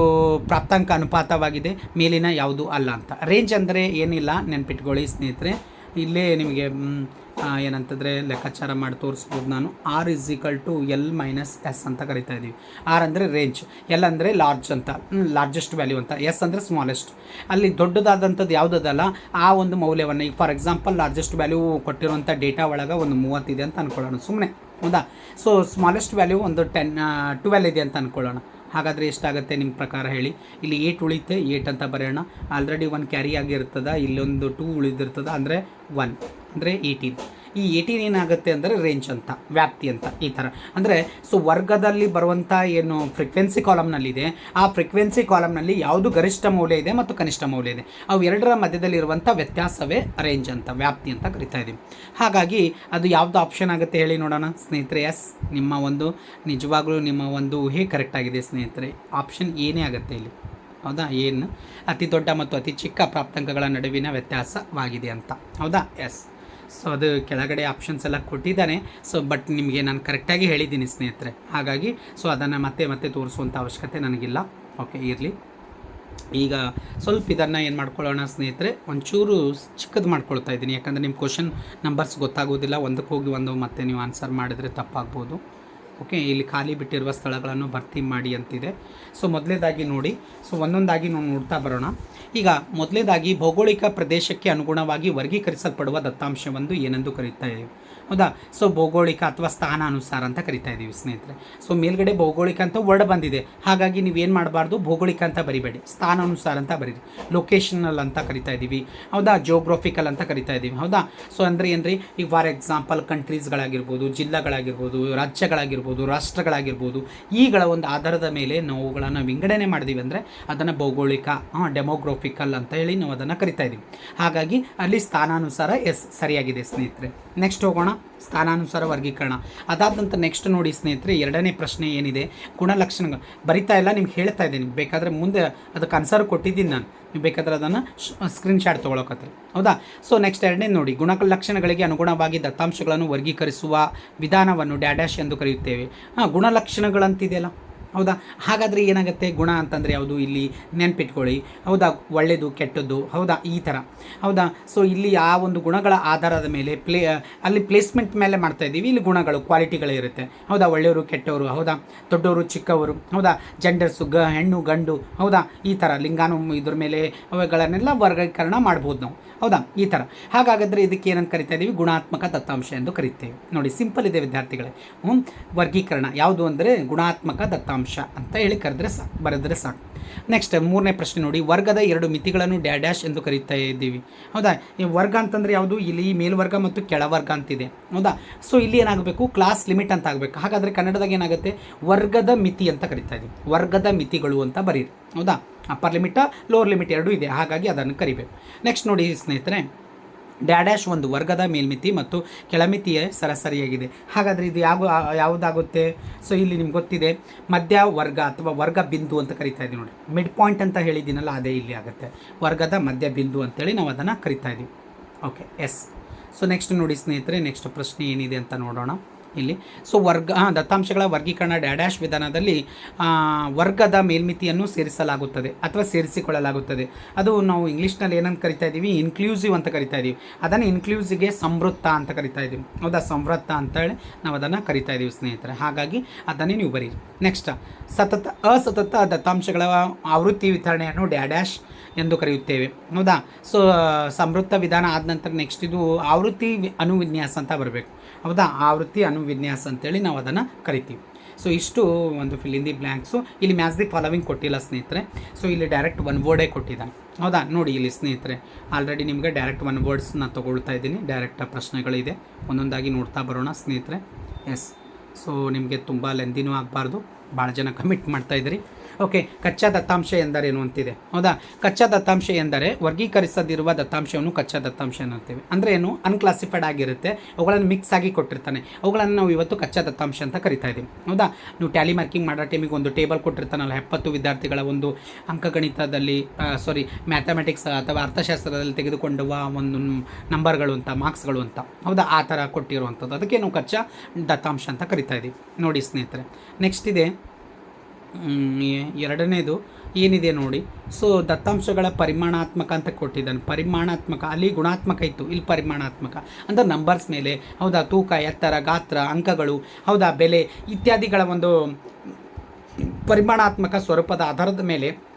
Speaker 1: ಪ್ರಾಪ್ತಾಂಕ ಅನುಪಾತವಾಗಿದೆ. ಮೇಲಿನ ಯಾವುದು ಅಲ್ಲ ಅಂತ. ರೇಂಜ್ ಅಂದರೆ ಏನಿಲ್ಲ, ನೆನ್ಪಿಟ್ಕೊಳ್ಳಿ ಸ್ನೇಹಿತರೆ. ಇಲ್ಲೇ ನಿಮಗೆ ಏನಂತಂದರೆ ಲೆಕ್ಕಾಚಾರ ಮಾಡಿ ತೋರಿಸ್ಬೋದು ನಾನು. R is equal to L minus S ಅಂತ ಕರಿತಾ ಇದ್ದೀವಿ ಆರ್ ಅಂದರೆ ರೇಂಜ್ ಎಲ್ ಅಂದರೆ ಲಾರ್ಜ್ ಅಂತ ಲಾರ್ಜೆಸ್ಟ್ ವ್ಯಾಲ್ಯೂ ಅಂತ ಎಸ್ ಅಂದರೆ ಸ್ಮಾಲೆಸ್ಟ್ ಅಲ್ಲಿ ದೊಡ್ಡದಾದಂಥದ್ದು ಯಾವುದದಲ್ಲ, ಆ ಒಂದು ಮೌಲ್ಯವನ್ನು ಈಗ ಫಾರ್ ಎಕ್ಸಾಂಪಲ್ ಲಾರ್ಜೆಸ್ಟ್ ವ್ಯಾಲ್ಯೂ ಕೊಟ್ಟಿರುವಂಥ ಡೇಟಾ ಒಳಗೆ ಒಂದು ಮೂವತ್ತಿದೆ ಅಂತ ಅಂದ್ಕೊಳ್ಳೋಣ ಸುಮ್ಮನೆ ಹೌದಾ? ಸೊ ಸ್ಮಾಲೆಸ್ಟ್ ವ್ಯಾಲ್ಯೂ ಒಂದು ಟೆನ್ ಟ್ವೆಲ್ ಇದೆ ಅಂತ ಅಂದ್ಕೊಳ್ಳೋಣ ಹಾಗಾದರೆ ಎಷ್ಟಾಗುತ್ತೆ ನಿಮ್ಮ ಪ್ರಕಾರ ಹೇಳಿ. ಇಲ್ಲಿ ಏಟ್ ಉಳಿತೆ ಏಟ್ ಅಂತ ಬರೆಯೋಣ. ಆಲ್ರೆಡಿ ಒನ್ ಕ್ಯಾರಿ ಆಗಿರ್ತದೆ, ಇಲ್ಲೊಂದು ಟೂ ಉಳಿದಿರ್ತದೆ, ಅಂದರೆ ಒನ್ ಅಂದರೆ ಏಯ್ಟೀನ್ ಈ ಏಯ್ಟೀನ್ ಏನಾಗುತ್ತೆ ಅಂದರೆ ರೇಂಜ್ ಅಂತ, ವ್ಯಾಪ್ತಿ ಅಂತ ಈ ಥರ. ಅಂದರೆ ಸೊ ವರ್ಗದಲ್ಲಿ ಬರುವಂಥ ಏನು ಫ್ರಿಕ್ವೆನ್ಸಿ ಕಾಲಮ್ನಲ್ಲಿದೆ ಆ ಫ್ರಿಕ್ವೆನ್ಸಿ ಕಾಲಮ್ನಲ್ಲಿ ಯಾವುದು ಗರಿಷ್ಠ ಮೌಲ್ಯ ಇದೆ ಮತ್ತು ಕನಿಷ್ಠ ಮೌಲ್ಯ ಇದೆ. ಅವು ಎರಡರ ಮಧ್ಯದಲ್ಲಿರುವಂಥ ವ್ಯತ್ಯಾಸವೇ ರೇಂಜ್ ಅಂತ, ವ್ಯಾಪ್ತಿ ಅಂತ ಕರಿತಾ ಇದ್ದೀವಿ. ಹಾಗಾಗಿ ಅದು ಯಾವುದು ಆಪ್ಷನ್ ಆಗುತ್ತೆ ಹೇಳಿ ನೋಡೋಣ. ಸ್ನೇಹಿತರೆ ಎಸ್ ನಿಮ್ಮ ಒಂದು, ನಿಜವಾಗ್ಲೂ ನಿಮ್ಮ ಒಂದು ಊಹೆ ಕರೆಕ್ಟ್ ಆಗಿದೆ ಸ್ನೇಹಿತರೆ. ಆಪ್ಷನ್ ಏನೇ ಆಗುತ್ತೆ ಇಲ್ಲಿ. ಹೌದಾ? ಏನು? ಅತಿ ದೊಡ್ಡ ಮತ್ತು ಅತಿ ಚಿಕ್ಕ ಪ್ರಾಪ್ತಾಂಕಗಳ ನಡುವಿನ ವ್ಯತ್ಯಾಸವಾಗಿದೆ ಅಂತ. ಹೌದಾ? ಎಸ್ ಸೊ ಅದು ಕೆಳಗಡೆ ಆಪ್ಷನ್ಸ್ ಎಲ್ಲ ಕೊಟ್ಟಿದ್ದಾನೆ. ಸೊ ಬಟ್ ನಿಮಗೆ ನಾನು ಕರೆಕ್ಟಾಗಿ ಹೇಳಿದ್ದೀನಿ ಸ್ನೇಹಿತರೆ. ಹಾಗಾಗಿ ಸೊ ಅದನ್ನು ಮತ್ತೆ ಮತ್ತೆ ತೋರಿಸುವಂಥ ಅವಶ್ಯಕತೆ ನನಗಿಲ್ಲ. ಓಕೆ ಇರಲಿ. ಈಗ ಸ್ವಲ್ಪ ಇದನ್ನು ಏನು ಮಾಡ್ಕೊಳ್ಳೋಣ ಸ್ನೇಹಿತರೆ? ಒಂಚೂರು ಚಿಕ್ಕದು ಮಾಡ್ಕೊಳ್ತಾ ಇದ್ದೀನಿ. ಯಾಕಂದರೆ ನಿಮ್ಮ ಕ್ವಶನ್ ನಂಬರ್ಸ್ ಗೊತ್ತಾಗೋದಿಲ್ಲ. ಒಂದಕ್ಕೆ ಹೋಗಿ ಒಂದು, ಮತ್ತೆ ನೀವು ಆನ್ಸರ್ ಮಾಡಿದರೆ ತಪ್ಪಾಗ್ಬೋದು. ಓಕೆ, ಇಲ್ಲಿ ಖಾಲಿ ಬಿಟ್ಟಿರುವ ಸ್ಥಳಗಳನ್ನು ಭರ್ತಿ ಮಾಡಿ ಅಂತಿದೆ. ಸೊ, ಮೊದಲೇದಾಗಿ ನೋಡಿ. ಸೊ, ಒಂದೊಂದಾಗಿ ನಾವು ನೋಡ್ತಾ ಬರೋಣ. ಈಗ, ಮೊದಲೇದಾಗಿ ಭೌಗೋಳಿಕ ಪ್ರದೇಶಕ್ಕೆ ಅನುಗುಣವಾಗಿ ವರ್ಗೀಕರಿಸಲ್ಪಡುವ ದತ್ತಾಂಶವೊಂದು ಏನೆಂದು ಇದ್ದೀವಿ. ಹೌದಾ? ಸೊ ಭೌಗೋಳಿಕ ಅಥವಾ ಸ್ಥಾನಾನುಸಾರ ಅಂತ ಕರಿತಾ ಇದ್ದೀವಿ ಸ್ನೇಹಿತರೆ. ಸೊ ಮೇಲ್ಗಡೆ ಭೌಗೋಳಿಕ ಅಂತ ವರ್ಡ್ ಬಂದಿದೆ. ಹಾಗಾಗಿ ನೀವೇನು ಮಾಡಬಾರ್ದು? ಭೌಗೋಳಿಕ ಅಂತ ಬರಿಬೇಡಿ. ಸ್ಥಾನಾನುಸಾರ ಅಂತ ಬರೀರಿ. ಲೊಕೇಶನಲ್ ಅಂತ ಕರಿತಾ ಇದ್ದೀವಿ ಹೌದಾ? ಜೋಗ್ರಫಿಕಲ್ ಅಂತ ಕರಿತಾ ಇದ್ದೀವಿ ಹೌದಾ? ಸೊ ಅಂದರೆ ಏನ್ರಿ? ಈಗ ಫಾರ್ ಎಕ್ಸಾಂಪಲ್ ಕಂಟ್ರೀಸ್ಗಳಾಗಿರ್ಬೋದು ಜಿಲ್ಲೆಗಳಾಗಿರ್ಬೋದು, ರಾಜ್ಯಗಳಾಗಿರ್ಬೋದು, ರಾಷ್ಟ್ರಗಳಾಗಿರ್ಬೋದು, ಈಗಳ ಒಂದು ಆಧಾರದ ಮೇಲೆ ನಾವುಗಳನ್ನು ವಿಂಗಡಣೆ ಮಾಡಿದೀವಿ ಅಂದರೆ ಅದನ್ನು ಭೌಗೋಳಿಕ ಡೆಮೋಗ್ರಫಿಕಲ್ ಅಂತ ಹೇಳಿ ನಾವು ಅದನ್ನು ಕರಿತಾ ಇದ್ದೀವಿ ಹಾಗಾಗಿ ಅಲ್ಲಿ ಸ್ಥಾನಾನುಸಾರ ಎಸ್ ಸರಿಯಾಗಿದೆ ಸ್ನೇಹಿತರೆ. ನೆಕ್ಸ್ಟ್ ಹೋಗೋಣ. ಸ್ಥಾನಾನುಸಾರ ವರ್ಗೀಕರಣ. ಅದಾದ ನಂತರ ನೆಕ್ಸ್ಟ್ ನೋಡಿ ಸ್ನೇಹಿತರೆ, ಎರಡನೇ ಪ್ರಶ್ನೆ ಏನಿದೆ? ಗುಣಲಕ್ಷಣಗಳು. ಬರಿತಾ ಇಲ್ಲ, ನಿಮ್ಗೆ ಹೇಳ್ತಾ ಇದ್ದೀನಿ. ಬೇಕಾದರೆ ಮುಂದೆ ಅದಕ್ಕೆ ಅನ್ಸರ್ ಕೊಟ್ಟಿದ್ದೀನಿ ನಾನು. ನೀವು ಬೇಕಾದರೆ ಅದನ್ನು ಸ್ಕ್ರೀನ್ಶಾಟ್ ತೊಗೊಳಕತ್ತೆ ಹೌದಾ? ಸೊ ನೆಕ್ಸ್ಟ್ ಎರಡನೇ ನೋಡಿ. ಗುಣಲಕ್ಷಣಗಳಿಗೆ ಅನುಗುಣವಾಗಿ ದತ್ತಾಂಶಗಳನ್ನು ವರ್ಗೀಕರಿಸುವ ವಿಧಾನವನ್ನು ಡ್ಯಾಡ್ಯಾಶ್ ಎಂದು ಕರೆಯುತ್ತೇವೆ. ಹಾಂ, ಗುಣಲಕ್ಷಣಗಳಂತಿದೆಯಲ್ಲ? ಹೌದಾ? ಹಾಗಾದರೆ ಏನಾಗುತ್ತೆ? ಗುಣ ಅಂತಂದರೆ ಯಾವುದು? ಇಲ್ಲಿ ನೆನ್ಪಿಟ್ಕೊಳ್ಳಿ. ಹೌದಾ? ಒಳ್ಳೆಯದು ಕೆಟ್ಟದ್ದು. ಹೌದಾ? ಈ ಥರ ಹೌದಾ? ಸೊ ಇಲ್ಲಿ ಆ ಒಂದು ಗುಣಗಳ ಆಧಾರದ ಮೇಲೆ ಪ್ಲೇ ಅಲ್ಲಿ ಪ್ಲೇಸ್ಮೆಂಟ್ ಮೇಲೆ ಮಾಡ್ತಾ ಇದ್ದೀವಿ. ಇಲ್ಲಿ ಗುಣಗಳು ಕ್ವಾಲಿಟಿಗಳಿರುತ್ತೆ ಹೌದಾ? ಒಳ್ಳೆಯವರು, ಕೆಟ್ಟವರು, ಹೌದಾ? ದೊಡ್ಡವರು, ಚಿಕ್ಕವರು, ಹೌದಾ? ಜೆಂಡರ್ಸು ಗ, ಹೆಣ್ಣು, ಗಂಡು, ಹೌದಾ? ಈ ಥರ ಲಿಂಗಾನು ಇದ್ರ ಮೇಲೆ ಅವುಗಳನ್ನೆಲ್ಲ ವರ್ಗೀಕರಣ ಮಾಡ್ಬೋದು ನಾವು. ಹೌದಾ? ಈ ಥರ ಹಾಗಾದರೆ ಇದಕ್ಕೆ ಏನಂತ ಕರಿತಾ ಇದ್ದೀವಿ? ಗುಣಾತ್ಮಕ ದತ್ತಾಂಶ ಎಂದು ಕರಿತೇವೆ. ನೋಡಿ ಸಿಂಪಲ್ ಇದೆ ವಿದ್ಯಾರ್ಥಿಗಳೇ. ಹ್ಞೂ ವರ್ಗೀಕರಣ ಯಾವುದು ಅಂದರೆ ಗುಣಾತ್ಮಕ ದತ್ತಾಂಶ. ಅಂತ ಹೇಳಿ ಕರೆದ್ರೆ ಸಾಕು ಬರೆದ್ರೆ ಸಾಕು. ನೆಕ್ಸ್ಟ್ ಮೂರನೇ ಪ್ರಶ್ನೆ ನೋಡಿ. ವರ್ಗದ ಎರಡು ಮಿತಿಗಳನ್ನು ಡ್ಯಾಡ್ಯಾಶ್ ಎಂದು ಕರೀತಾ ಇದ್ದೀವಿ. ಹೌದಾ? ಈ ವರ್ಗ ಅಂತಂದರೆ ಯಾವುದು? ಇಲ್ಲಿ ಮೇಲ್ವರ್ಗ ಮತ್ತು ಕೆಳವರ್ಗ ಅಂತಿದೆ. ಹೌದಾ? ಸೊ ಇಲ್ಲಿ ಏನಾಗಬೇಕು? ಕ್ಲಾಸ್ ಲಿಮಿಟ್ ಅಂತ ಆಗಬೇಕು. ಹಾಗಾದರೆ ಕನ್ನಡದಾಗ ಏನಾಗುತ್ತೆ? ವರ್ಗದ ಮಿತಿ ಅಂತ ಕರಿತಾ ಇದ್ದೀವಿ. ವರ್ಗದ ಮಿತಿಗಳು ಅಂತ ಬರೀರಿ. ಹೌದಾ? ಅಪ್ಪರ್ ಲಿಮಿಟ ಲೋವರ್ ಲಿಮಿಟ್ ಎರಡೂ ಇದೆ. ಹಾಗಾಗಿ ಅದನ್ನು ಕರಿಬೇಕು. ನೆಕ್ಸ್ಟ್ ನೋಡಿ ಸ್ನೇಹಿತರೆ. ಡ್ಯಾಡ್ಯಾಶ್ ಒಂದು ವರ್ಗದ ಮೇಲ್ಮಿತಿ ಮತ್ತು ಕೆಳಮಿತಿಯ ಸರಾಸರಿಯಾಗಿದೆ. ಹಾಗಾದರೆ ಇದು ಯಾವ ಯಾವುದಾಗುತ್ತೆ? ಸೊ ಇಲ್ಲಿ ನಿಮ್ಗೆ ಗೊತ್ತಿದೆ. ಮಧ್ಯ ವರ್ಗ ಅಥವಾ ವರ್ಗ ಬಿಂದು ಅಂತ ಕರಿತಾ ಇದ್ದೀವಿ ನೋಡಿ. ಮಿಡ್ ಪಾಯಿಂಟ್ ಅಂತ ಹೇಳಿದ್ದೀನಲ್ಲ, ಅದೇ ಇಲ್ಲಿ ಆಗುತ್ತೆ. ವರ್ಗದ ಮಧ್ಯ ಬಿಂದು ಅಂತೇಳಿ ನಾವು ಅದನ್ನು ಕರಿತಾ ಇದ್ದೀವಿ. ಓಕೆ ಎಸ್ ಸೊ ನೆಕ್ಸ್ಟ್ ನೋಡಿ ಸ್ನೇಹಿತರೆ ನೆಕ್ಸ್ಟ್ ಪ್ರಶ್ನೆ ಏನಿದೆ ಅಂತ ನೋಡೋಣ. ಇಲ್ಲಿ. ಸೊ ವರ್ಗ ದತ್ತಾಂಶಗಳ ವರ್ಗೀಕರಣ ಡ್ಯಾಡ್ಯಾಶ್ ವಿಧಾನದಲ್ಲಿ ವರ್ಗದ ಮೇಲ್ಮಿತಿಯನ್ನು ಸೇರಿಸಲಾಗುತ್ತದೆ ಅಥವಾ ಸೇರಿಸಿಕೊಳ್ಳಲಾಗುತ್ತದೆ. ಅದು ನಾವು ಇಂಗ್ಲೀಷ್ನಲ್ಲಿ ಏನಂತ ಕರಿತಾ ಇದ್ದೀವಿ ಇನ್ಕ್ಲೂಸಿವ್ ಅಂತ ಕರಿತಾ ಇದ್ದೀವಿ ಅದನ್ನು ಇನ್ಕ್ಲೂಸಿಗೆ ಸಮೃದ್ಧ ಅಂತ ಕರಿತಾ ಇದ್ದೀವಿ ಹೌದಾ? ಸಮೃದ್ಧ ಅಂತೇಳಿ ನಾವು ಅದನ್ನು ಕರಿತಾ ಇದ್ದೀವಿ ಸ್ನೇಹಿತರೆ. ಹಾಗಾಗಿ ಅದನ್ನೇ ನೀವು ಬರೀರಿ. ನೆಕ್ಸ್ಟ್ ಸತತ, ಅಸತತ ದತ್ತಾಂಶಗಳ ಆವೃತ್ತಿ ವಿತರಣೆಯನ್ನು ಡ್ಯಾಡ್ಯಾಶ್ ಎಂದು ಕರೆಯುತ್ತೇವೆ. ಹೌದಾ? ಸೊ ಸಮೃದ್ಧ ವಿಧಾನ ಆದ ನಂತರ ನೆಕ್ಸ್ಟ್ ಇದು ಆವೃತ್ತಿ ಅನುವಿನ್ಯಾಸ ಅಂತ ಬರಬೇಕು. ಹೌದಾ? ಆವೃತ್ತಿ ಅನುವಿನ್ಯಾಸ ಅಂತೇಳಿ ನಾವು ಅದನ್ನು ಕರಿತೀವಿ. ಸೊ ಇಷ್ಟು ಒಂದು ಫಿಲ್ ಇನ್ ದಿ ಬ್ಲ್ಯಾಂಕ್ಸು ಇಲ್ಲಿ ಮ್ಯಾಚ್ ದಿ ಫಾಲೋವಿಂಗ್ ಕೊಟ್ಟಿಲ್ಲ ಸ್ನೇಹಿತರೆ. ಸೊ ಇಲ್ಲಿ ಡೈರೆಕ್ಟ್ ಒನ್ ವರ್ಡೇ ಕೊಟ್ಟಿದ್ದಾನೆ. ಹೌದಾ? ನೋಡಿ ಇಲ್ಲಿ ಸ್ನೇಹಿತರೆ. ಆಲ್ರೆಡಿ ನಿಮಗೆ ಡೈರೆಕ್ಟ್ ಒನ್ ನಾನು ತೊಗೊಳ್ತಾ ಇದ್ದೀನಿ. ಡೈರೆಕ್ಟ್ ಪ್ರಶ್ನೆಗಳಿದೆ. ಒಂದೊಂದಾಗಿ ನೋಡ್ತಾ ಬರೋಣ ಸ್ನೇಹಿತರೆ. ಎಸ್ ಸೊ ನಿಮಗೆ ತುಂಬ ಲೆಂದಿನೂ ಆಗಬಾರ್ದು. ಭಾಳ ಜನ ಕಮಿಟ್ ಮಾಡ್ತಾ ಇದ್ದೀರಿ. ಓಕೆ, ಕಚ್ಚಾ ದತ್ತಾಂಶ ಎಂದರೇನು ಅಂತಿದೆ? ಹೌದಾ? ಕಚ್ಚಾ ದತ್ತಾಂಶ ಎಂದರೆ ವರ್ಗೀಕರಿಸದಿರುವ ದತ್ತಾಂಶವನ್ನು ಕಚ್ಚಾ ದತ್ತಾಂಶ ಅನ್ನುತ್ತೇವೆ ಅಂದರೆ ಏನು? ಅನ್ಕ್ಲಾಸಿಫೈಡ್ ಆಗಿರುತ್ತೆ. ಅವುಗಳನ್ನು ಮಿಕ್ಸ್ ಆಗಿ ಕೊಟ್ಟಿರ್ತಾನೆ. ಅವುಗಳನ್ನು ನಾವು ಇವತ್ತು ಕಚ್ಚಾ ದತ್ತಾಂಶ ಅಂತ ಕರಿತಾ ಇದ್ದೀವಿ. ಹೌದಾ? ನೀವು ಟ್ಯಾಲಿ ಮಾರ್ಕಿಂಗ್ ಮಾಡೋ ಟೈಮಿಗೆ ಒಂದು ಟೇಬಲ್ ಕೊಟ್ಟಿರ್ತಾನಲ್ಲ, ಎಪ್ಪತ್ತು ವಿದ್ಯಾರ್ಥಿಗಳ ಒಂದು ಅಂಕಗಣಿತದಲ್ಲಿ ಸಾರಿ ಮ್ಯಾಥಮೆಟಿಕ್ಸ್ ಅಥವಾ ಅರ್ಥಶಾಸ್ತ್ರದಲ್ಲಿ ತೆಗೆದುಕೊಂಡುವ ಒಂದು ನಂಬರ್ಗಳು ಅಂತ ಮಾರ್ಕ್ಸ್ಗಳು ಅಂತ. ಹೌದಾ? ಆ ಥರ ಕೊಟ್ಟಿರುವಂಥದ್ದು. ಅದಕ್ಕೆ ನಾವು ಕಚ್ಚಾ ದತ್ತಾಂಶ ಅಂತ ಕರಿತಾ ಇದ್ದೀವಿ. ನೋಡಿ ಸ್ನೇಹಿತರೆ. ನೆಕ್ಸ್ಟ್ ಇದೆ. ಎರಡನೇದು ಏನಿದೆ ನೋಡಿ. ಸೊ ದತ್ತಾಂಶಗಳ ಪರಿಮಾಣಾತ್ಮಕ ಅಂತ ಕೊಟ್ಟಿದ್ದಾನೆ. ಪರಿಮಾಣಾತ್ಮಕ, ಅಲ್ಲಿ ಗುಣಾತ್ಮಕ ಇತ್ತು, ಇಲ್ಲಿ ಪರಿಮಾಣಾತ್ಮಕ. ಅಂದರೆ ನಂಬರ್ಸ್ ಮೇಲೆ, ಹೌದಾ, ತೂಕ, ಎತ್ತರ, ಗಾತ್ರ, ಅಂಕಗಳು, ಹೌದಾ, ಬೆಲೆ ಇತ್ಯಾದಿಗಳ ಒಂದು ಪರಿಮಾಣಾತ್ಮಕ ಸ್ವರೂಪದ ಆಧಾರದ ಮೇಲೆ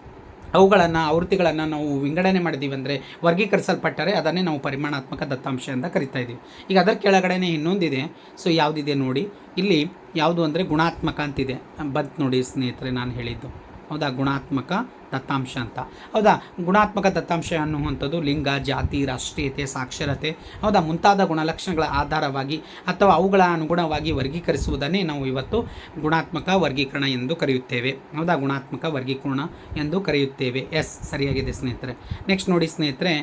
Speaker 1: ಅವುಗಳನ್ನು, ಆವೃತ್ತಿಗಳನ್ನು ನಾವು ವಿಂಗಡಣೆ ಮಾಡಿದ್ದೀವಿ ಅಂದರೆ ವರ್ಗೀಕರಿಸಲ್ಪಟ್ಟರೆ ಅದನ್ನೇ ನಾವು ಪರಿಮಾಣಾತ್ಮಕ ದತ್ತಾಂಶ ಅಂತ ಕರಿತಾ ಇದ್ದೀವಿ ಈಗ ಅದರ ಕೆಳಗಡೆನೇ ಇನ್ನೊಂದಿದೆ. ಸೊ ಯಾವುದಿದೆ ನೋಡಿ. ಇಲ್ಲಿ ಯಾವುದು ಅಂದರೆ ಗುಣಾತ್ಮಕ ಅಂತಿದೆ. ಬಂತು ನೋಡಿ ಸ್ನೇಹಿತರೆ, ನಾನು ಹೇಳಿದ್ದು. ಹೌದಾ? ಗುಣಾತ್ಮಕ ದತ್ತಾಂಶ ಅಂತ. ಹೌದಾ? ಗುಣಾತ್ಮಕ ದತ್ತಾಂಶ ಅನ್ನುವಂಥದ್ದು ಲಿಂಗ, ಜಾತಿ, ರಾಷ್ಟ್ರೀಯತೆ, ಸಾಕ್ಷರತೆ, ಹೌದಾ? ಮುಂತಾದ ಗುಣಲಕ್ಷಣಗಳ ಆಧಾರವಾಗಿ ಅಥವಾ ಅವುಗಳ ಅನುಗುಣವಾಗಿ ವರ್ಗೀಕರಿಸುವುದನ್ನೇ ನಾವು ಇವತ್ತು ಗುಣಾತ್ಮಕ ವರ್ಗೀಕರಣ ಎಂದು ಕರೆಯುತ್ತೇವೆ. ಹೌದಾ? ಗುಣಾತ್ಮಕ ವರ್ಗೀಕರಣ ಎಂದು ಕರೆಯುತ್ತೇವೆ. ಎಸ್. ಸರಿಯಾಗಿದೆ ಸ್ನೇಹಿತರೆ. ನೆಕ್ಸ್ಟ್ ನೋಡಿ ಸ್ನೇಹಿತರೆ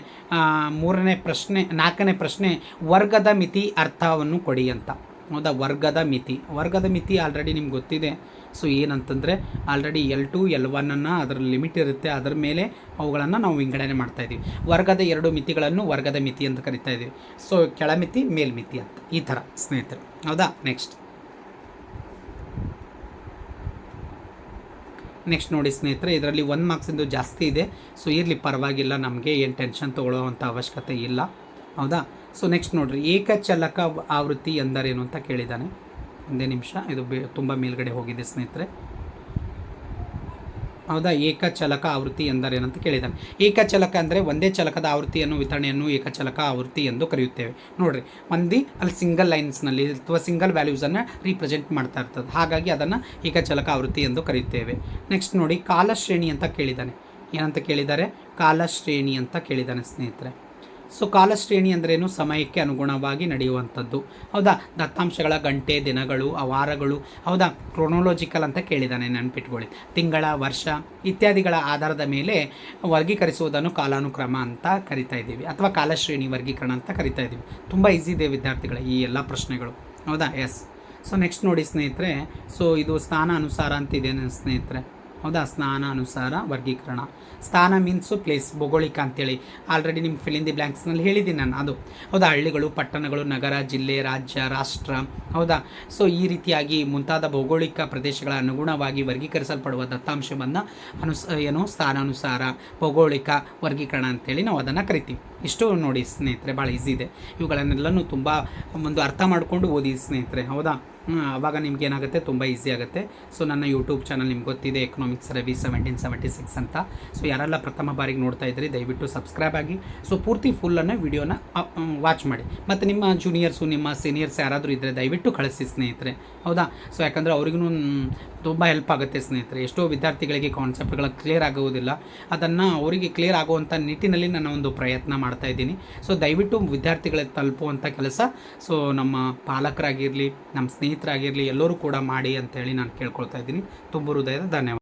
Speaker 1: ಮೂರನೇ ಪ್ರಶ್ನೆ, ನಾಲ್ಕನೇ ಪ್ರಶ್ನೆ, ವರ್ಗದ ಮಿತಿ ಅರ್ಥವನ್ನು ಕೊಡಿ ಅಂತ. ಹೌದಾ? ವರ್ಗದ ಮಿತಿ. ವರ್ಗದ ಮಿತಿ ಆಲ್ರೆಡಿ ನಿಮ್ಗೆ ಗೊತ್ತಿದೆ. ಸೊ ಏನಂತಂದರೆ ಆಲ್ರೆಡಿ ಎಲ್ ಟು ಎಲ್ ಒನ್ನನ್ನು ಅದರ ಲಿಮಿಟ್ ಇರುತ್ತೆ. ಅದರ ಮೇಲೆ ಅವುಗಳನ್ನು ನಾವು ವಿಂಗಡಣೆ ಮಾಡ್ತಾ ಇದ್ದೀವಿ. ವರ್ಗದ ಎರಡು ಮಿತಿಗಳನ್ನು ವರ್ಗದ ಮಿತಿ ಅಂತ ಕರಿತಾ ಇದ್ದೀವಿ. ಸೊ ಕೆಳಮಿತಿ, ಮೇಲ್ಮಿತಿ ಅಂತ. ಈ ಥರ, ಸ್ನೇಹಿತರು. ಹೌದಾ? ನೆಕ್ಸ್ಟ್ ನೆಕ್ಸ್ಟ್ ನೋಡಿ ಸ್ನೇಹಿತರೆ, ಇದರಲ್ಲಿ ಒಂದು ಮಾರ್ಕ್ಸಿಂದು ಜಾಸ್ತಿ ಇದೆ. ಸೊ ಇರಲಿ, ಪರವಾಗಿಲ್ಲ. ನಮಗೆ ಏನು ಟೆನ್ಷನ್ ತೊಗೊಳ್ಳೋವಂಥ ಅವಶ್ಯಕತೆ ಇಲ್ಲ. ಹೌದಾ? ಸೊ ನೆಕ್ಸ್ಟ್ ನೋಡ್ರಿ. ಏಕಚಲಕ ಆವೃತ್ತಿ ಎಂದರೇನು ಅಂತ ಕೇಳಿದ್ದಾನೆ. ಒಂದೇ ನಿಮಿಷ. ಇದು ಬೇ, ತುಂಬ ಮೇಲ್ಗಡೆ ಹೋಗಿದೆ ಸ್ನೇಹಿತರೆ. ಹೌದಾ? ಏಕಚಲಕ ಆವೃತ್ತಿ ಅಂತ ಕೇಳಿದ್ದಾನೆ. ಏಕಚಲಕ ಅಂದರೆ ಒಂದೇ ಚಲಕದ ಆವೃತ್ತಿಯನ್ನು, ವಿತರಣೆಯನ್ನು ಏಕಚಲಕ ಆವೃತ್ತಿ ಎಂದು ಕರೆಯುತ್ತೇವೆ. ನೋಡಿರಿ. ಒಂದಿ ಅಲ್ಲಿ ಸಿಂಗಲ್ ಲೈನ್ಸ್ನಲ್ಲಿ ಅಥವಾ ಸಿಂಗಲ್ ವ್ಯಾಲ್ಯೂಸನ್ನು ರೀಪ್ರೆಸೆಂಟ್ ಮಾಡ್ತಾ ಇರ್ತದೆ. ಹಾಗಾಗಿ ಅದನ್ನು ಏಕಚಲಕ ಆವೃತ್ತಿ ಎಂದು ಕರೆಯುತ್ತೇವೆ. ನೆಕ್ಸ್ಟ್ ನೋಡಿ, ಕಾಲಶ್ರೇಣಿ ಅಂತ ಕೇಳಿದ್ದಾನೆ. ಏನಂತ ಕೇಳಿದ್ದಾರೆ? ಕಾಲಶ್ರೇಣಿ ಅಂತ ಕೇಳಿದ್ದಾನೆ ಸ್ನೇಹಿತರೆ. ಸೊ ಕಾಲಶ್ರೇಣಿ ಅಂದ್ರೇನು? ಸಮಯಕ್ಕೆ ಅನುಗುಣವಾಗಿ ನಡೆಯುವಂಥದ್ದು. ಹೌದಾ? ದತ್ತಾಂಶಗಳ ಗಂಟೆ, ದಿನಗಳು ಆ ವಾರಗಳು ಹೌದಾ? ಕ್ರೊನೋಲಜಿಕಲ್ ಅಂತ ಕೇಳಿದ್ದಾನೆ ನೆನ್ಪಿಟ್ಕೊಳ್ಳಿ. ತಿಂಗಳ, ವರ್ಷ ಇತ್ಯಾದಿಗಳ ಆಧಾರದ ಮೇಲೆ ವರ್ಗೀಕರಿಸುವುದನ್ನು ಕಾಲಾನುಕ್ರಮ ಅಂತ ಕರಿತಾ ಇದ್ದೀವಿ. ಅಥವಾ ಕಾಲಶ್ರೇಣಿ ವರ್ಗೀಕರಣ ಅಂತ ಕರಿತಾ ಇದ್ದೀವಿ. ತುಂಬ ಈಸಿ ಇದೆ ವಿದ್ಯಾರ್ಥಿಗಳ ಈ ಎಲ್ಲ ಪ್ರಶ್ನೆಗಳು. ಹೌದಾ? ಎಸ್ ಸೊ ನೆಕ್ಸ್ಟ್ ನೋಡಿ ಸ್ನೇಹಿತರೆ. ಸೊ ಇದು ಸ್ಥಾನ ಅನುಸಾರ ಅಂತಿದೆ ಸ್ನೇಹಿತರೆ. ಹೌದಾ? ಸ್ನಾನ ಅನುಸಾರ ವರ್ಗೀಕರಣ. ಸ್ಥಾನ ಮೀನ್ಸು ಪ್ಲೇಸ್ ಭೌಗೋಳಿಕ ಅಂತೇಳಿ. ಆಲ್ರೆಡಿ ನಿಮ್ಮ ಫಿಲ್ ಇನ್ ದಿ ಬ್ಲ್ಯಾಂಕ್ಸ್ನಲ್ಲಿ ಹೇಳಿದ್ದೀನಿ ನಾನು, ಅದು. ಹೌದಾ? ಹಳ್ಳಿಗಳು, ಪಟ್ಟಣಗಳು, ನಗರ, ಜಿಲ್ಲೆ, ರಾಜ್ಯ, ರಾಷ್ಟ್ರ, ಹೌದಾ? ಸೊ ಈ ರೀತಿಯಾಗಿ ಮುಂತಾದ ಭೌಗೋಳಿಕ ಪ್ರದೇಶಗಳ ಅನುಗುಣವಾಗಿ ವರ್ಗೀಕರಿಸಲ್ಪಡುವ ದತ್ತಾಂಶವನ್ನು ಅನುಸ, ಏನು, ಸ್ಥಾನಾನುಸಾರ, ಭೌಗೋಳಿಕ ವರ್ಗೀಕರಣ ಅಂತೇಳಿ ನಾವು ಅದನ್ನು ಕರಿತೀವಿ. ಇಷ್ಟು ನೋಡಿ ಸ್ನೇಹಿತರೆ, ಭಾಳ ಈಸಿ ಇದೆ. ಇವುಗಳನ್ನೆಲ್ಲನೂ ತುಂಬ ಒಂದು ಅರ್ಥ ಮಾಡಿಕೊಂಡು ಓದಿ ಸ್ನೇಹಿತರೆ, ಹೌದಾ? ಆವಾಗ ನಿಮ್ಗೆ ಏನಾಗುತ್ತೆ ತುಂಬ ಈಸಿ ಆಗುತ್ತೆ. ಸೊ ನನ್ನ ಯೂಟ್ಯೂಬ್ ಚಾನಲ್ ನಿಮ್ಗೆ ಗೊತ್ತಿದೆ economics Ravi seventeen seventy six ಅಂತ. ಸೊ ಯಾರೆಲ್ಲ ಪ್ರಥಮ ಬಾರಿಗೆ ನೋಡ್ತಾ ಇದ್ರಿ, ದಯವಿಟ್ಟು ಸಬ್ಸ್ಕ್ರೈಬ್ ಆಗಿ. ಸೊ ಪೂರ್ತಿ ಫುಲ್ಲನ್ನು ವಿಡಿಯೋನ ವಾಚ್ ಮಾಡಿ. ಮತ್ತು ನಿಮ್ಮ ಜೂನಿಯರ್ಸು ನಿಮ್ಮ ಸೀನಿಯರ್ಸ್ ಯಾರಾದರೂ ಇದ್ದರೆ ದಯವಿಟ್ಟು ಕಳಿಸಿ ಸ್ನೇಹಿತರೆ. ಹೌದಾ? ಸೊ ಯಾಕಂದರೆ ಅವ್ರಿಗೂ ತುಂಬ ಹೆಲ್ಪ್ ಆಗುತ್ತೆ ಸ್ನೇಹಿತರೆ. ಎಷ್ಟೋ ವಿದ್ಯಾರ್ಥಿಗಳಿಗೆ ಕಾನ್ಸೆಪ್ಟ್ಗಳು ಕ್ಲಿಯರ್ ಆಗುವುದಿಲ್ಲ. ಅದನ್ನು ಅವರಿಗೆ ಕ್ಲಿಯರ್ ಆಗುವಂಥ ನಿಟ್ಟಿನಲ್ಲಿ ನಾನು ಒಂದು ಪ್ರಯತ್ನ ಮಾಡ್ತಾ ಇದ್ದೀನಿ. ಸೊ ದಯವಿಟ್ಟು ವಿದ್ಯಾರ್ಥಿಗಳಿಗೆ ತಲುಪುವಂಥ ಕೆಲಸ. ಸೊ ನಮ್ಮ ಪಾಲಕರಾಗಿರಲಿ, ನಮ್ಮ ಸ್ನೇಹಿತರಾಗಿರಲಿ ಎಲ್ಲರೂ ಕೂಡ ಮಾಡಿ ಅಂತೇಳಿ ನಾನು ಕೇಳ್ಕೊಳ್ತಾ ಇದ್ದೀನಿ. ತುಂಬ ಹೃದಯದ ಧನ್ಯವಾದ.